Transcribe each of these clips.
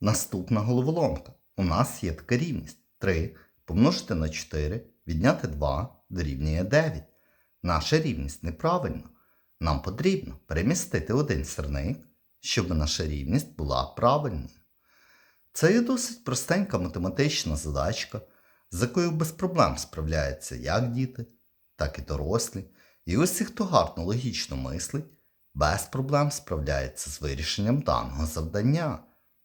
Наступна головоломка. У нас є така рівність 3 помножити на 4, відняти 2 дорівнює 9. Наша рівність неправильна. Нам потрібно перемістити один сірник, щоб наша рівність була правильною. Це є досить простенька математична задачка, з якою без проблем справляються як діти, так і дорослі. І усі, хто гарно логічно мислить, без проблем справляється з вирішенням даного завдання.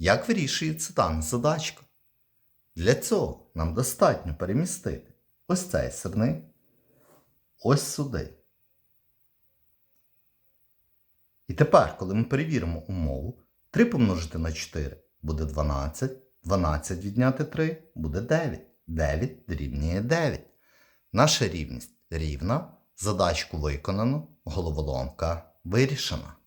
Як вирішується дана задачка? Для цього нам достатньо перемістити ось цей сирник ось сюди. І тепер, коли ми перевіримо умову, 3 помножити на 4 буде 12, 12 відняти 3 буде 9. 9 дорівнює 9. Наша рівність рівна, задачку виконано, головоломка вирішена.